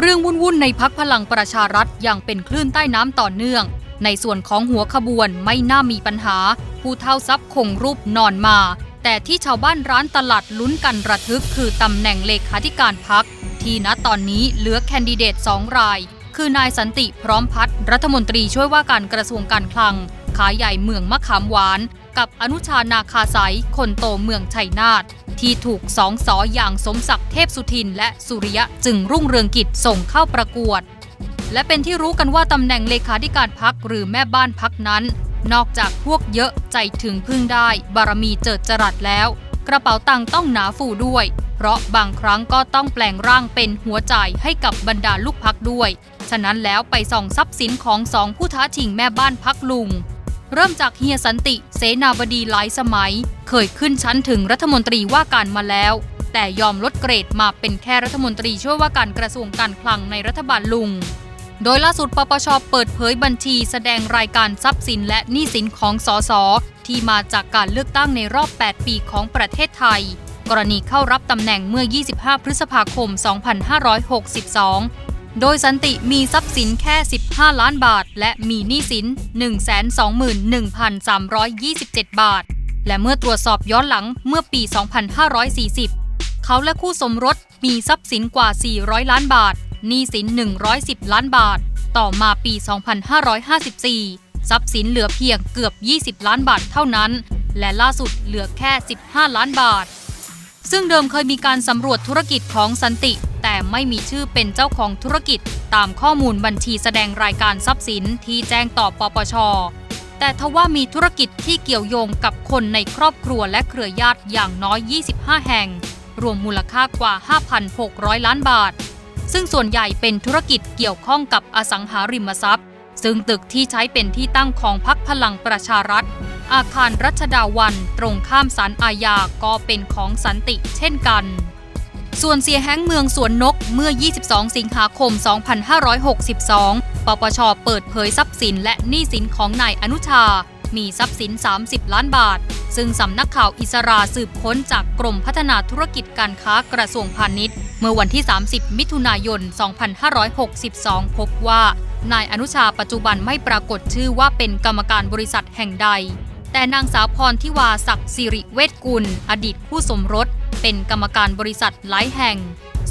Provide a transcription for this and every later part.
เรื่องวุ่นๆในพักพลังประชารัฐยังเป็นคลื่นใต้น้ำต่อเนื่อง ในส่วนของหัวขบวนไม่น่ามีปัญหา ผู้เท่าทรัพย์คงรูปนอนมา แต่ที่ชาวบ้านร้านตลาดลุ้นกันระทึก คือตำแหน่งเลขาธิการพัก ที่ณตอนนี้เหลือแคนดิเดตสองราย คือนายสันติพร้อมพัฒน์รัฐมนตรีช่วยว่าการกระทรวงการคลัง ขาใหญ่เมืองมะขามหวาน กับอนุชานาคาสายคนโตเมืองชัยนาท ที่ถูกสองสออย่างสมศักดิ์เทพสุทิน และสุริยะจึงรุ่งเรืองกิจส่งเข้าประกวด และเป็นที่รู้กันว่าตำแหน่งเลขาธิการพักหรือแม่บ้านพักนั้น นอกจากพวกเยอะใจถึงพึ่งได้ บารมีเจิดจรัสแล้ว กระเป๋าตังค์ต้องหนาฟูด้วย เพราะบางครั้งก็ต้องแปลงร่างเป็นหัวใจให้กับบรรดาลูกพักด้วย ฉะนั้นแล้วไปส่องทรัพย์สินของสองผู้ท้าชิงแม่บ้านพักลุง เริ่มจากเฮียสันติเสนาบดีหลายสมัย เคยขึ้นชั้นถึงรัฐมนตรีว่าการมาแล้ว แต่ยอมลดเกรดมาเป็นแค่รัฐมนตรีช่วยว่าการกระทรวงการคลังในรัฐบาลลุง โดยล่าสุดปปชเปิดเผยบัญชีแสดงรายการทรัพย์สินและหนี้สินของสสที่มาจากการเลือกตั้งในรอบ 8 ปีของประเทศไทย กรณีเข้ารับตำแหน่งเมื่อ 25 พฤษภาคม 2562 โดยสันติมีทรัพย์สินแค่ 15 ล้านบาท และมีหนี้สิน 121,327 บาท และเมื่อตรวจสอบย้อนหลังเมื่อปี 2540 เขาและคู่สมรสมีทรัพย์สินกว่า 400 ล้านบาท หนี้สิน 110 ล้านบาท ต่อมาปี 2554 ทรัพย์สินเหลือเพียงเกือบ 20 ล้านบาทเท่านั้น และล่าสุดเหลือแค่ 15 ล้านบาทซึ่งเดิมเคยมีการสำรวจธุรกิจของสันติ แต่ไม่มีชื่อเป็นเจ้าของธุรกิจ ตามข้อมูลบัญชีแสดงรายการทรัพย์สินที่แจ้งต่อปปช แต่ทว่ามีธุรกิจที่เกี่ยวโยงกับคนในครอบครัวและเครือญาติอย่างน้อย 25 แห่ง รวมมูลค่ากว่า 5,600 ล้านบาท ซึ่งส่วนใหญ่เป็นธุรกิจเกี่ยวข้องกับอสังหาริมทรัพย์ ซึ่งตึกที่ใช้เป็นที่ตั้งของพักพลังประชารัฐ อาคารรัชดาวันตรงข้ามศาลอาญาก็เป็นของสันติเช่นกัน ส่วนเสียแห้งเมืองสวนนกเมื่อ 22 สิงหาคม 2562 ปปช เปิดเผยทรัพย์สินและหนี้สินของนายอนุชา มีทรัพย์สิน 30 ล้านบาท ซึ่งสำนักข่าวอิสราสืบค้นจากกรมพัฒนาธุรกิจการค้ากระทรวงพาณิชย์ เมื่อวันที่ 30 มิถุนายน 2562 พบว่านายอนุชาปัจจุบันไม่ปรากฏชื่อว่าเป็นกรรมการบริษัทแห่งใด แต่นางสาวพรทิวาศักดิ์สิริเวชกุล อดีตคู่สมรส เป็นกรรมการบริษัทหลายแห่ง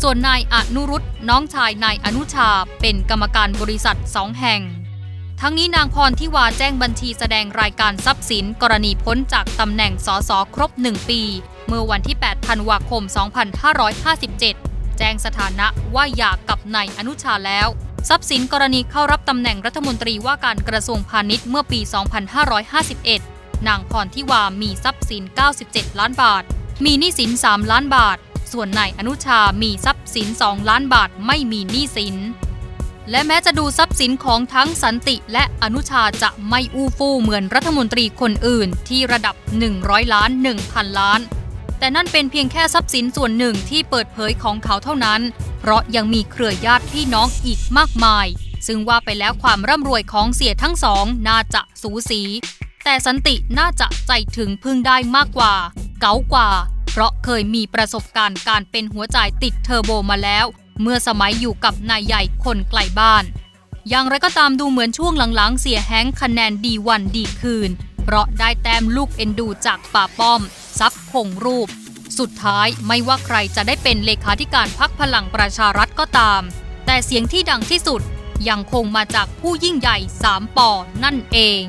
ส่วนนายอนุรุตน้องชายนายอนุชา เป็นกรรมการบริษัทสองแห่ง ทั้งนี้นางพรทิวาแจ้งบัญชีแสดงรายการทรัพย์สิน กรณีพ้นจากตำแหน่งสสครบ 1 ปี เมื่อวันที่ 8 ธันวาคม 2557 แจ้งสถานะว่าหย่ากกับนายอนุชาแล้วทรัพย์สินกรณีเข้ารับตำแหน่งรัฐมนตรีว่าการกระทรวงพาณิชย์เมื่อปี 2551 นางพรทิวามีทรัพย์สิน 97 ล้านบาท มีหนี้สิน 3 ล้านบาท ส่วนนายอนุชามีทรัพย์สิน 2 ล้านบาทไม่มีหนี้สิน และแม้จะดูทรัพย์สินของทั้งสันติและอนุชาจะไม่อู้ฟู่เหมือนรัฐมนตรีคนอื่นที่ระดับ 100 ล้าน 1,000 ล้าน แต่นั่นเป็นเพียงแค่ทรัพย์สินส่วนหนึ่งที่เปิดเผยของเขาเท่านั้น เพราะยังมีเครือญาติพี่น้องอีกมากมายซึ่งว่าไปแล้วความร่ำรวยของเสียทั้งสองน่าจะสูสี แต่สันติน่าจะใจถึงพึ่งได้มากกว่า เก๋ากว่า เพราะเคยมีประสบการณ์การเป็นหัวใจติดเทอร์โบมาแล้ว เมื่อสมัยอยู่กับนายใหญ่คนไกลบ้าน อย่างไรก็ตามดูเหมือนช่วงหลังๆ เสียแฮงคะแนนดีวันดีคืน เพราะได้แต้มลูกเอ็นดูจากป่าป้อม ซับคงรูป สุดท้ายไม่ว่าใครจะได้เป็นเลขาธิการพักพลังประชารัฐก็ตาม แต่เสียงที่ดังที่สุดยังคงมาจากผู้ยิ่งใหญ่สามปอนั่นเอง